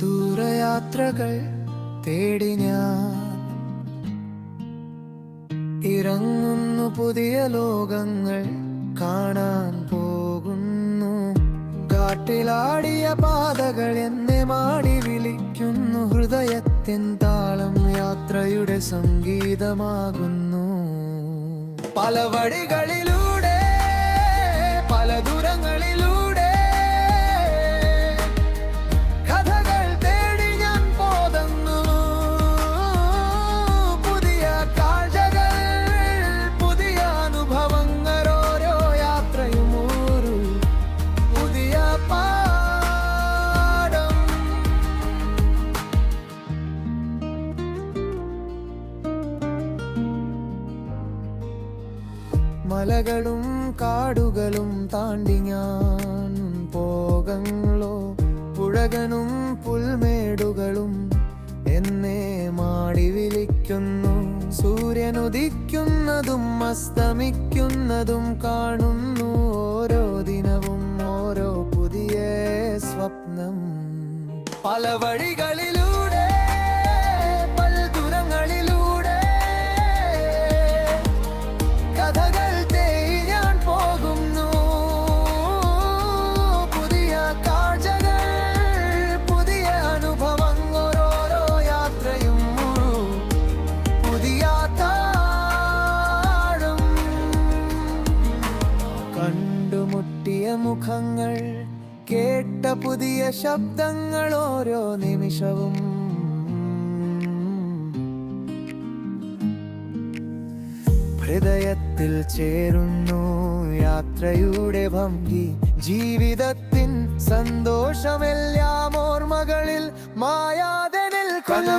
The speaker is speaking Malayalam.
ദൂരയാത്രകൾ തേടി ഞാൻ ഇറങ്ങുന്നു പുതിയ ലോകങ്ങൾ കാണാൻ പോകുന്നു. കാട്ടിലാടിയ പാതകൾ എന്നെ മാടി വിളിക്കുന്നു. ഹൃദയത്തിൻ താളം യാത്രയുടെ സംഗീതമാകുന്നു. പല വഴികളിലൂടെ മലകളും കാടുകളും താണ്ടി ഞാൻ പോകങ്ങളോ പുഴകനും പുൽമേടുകളും എന്നെ മാടി വിളിക്കുന്നു. സൂര്യനുദിക്കുന്നതും അസ്തമിക്കുന്നതും കാണുന്നു. ഓരോ ദിനവും ഓരോ പുതിയ സ്വപ്നം. പല വഴികളിലൂടെ മുഖങ്ങൾ കേട്ട പുതിയ ശബ്ദങ്ങൾ ഓരോ നിമിഷവും. ഹൃദയത്തിൽ ചേരുന്നു യാത്രയുടെ ഭംഗി. ജീവിതത്തിൻ സന്തോഷമെല്ലാം ഓർമ്മകളിൽ മായാതെ നിൽക്കുന്ന.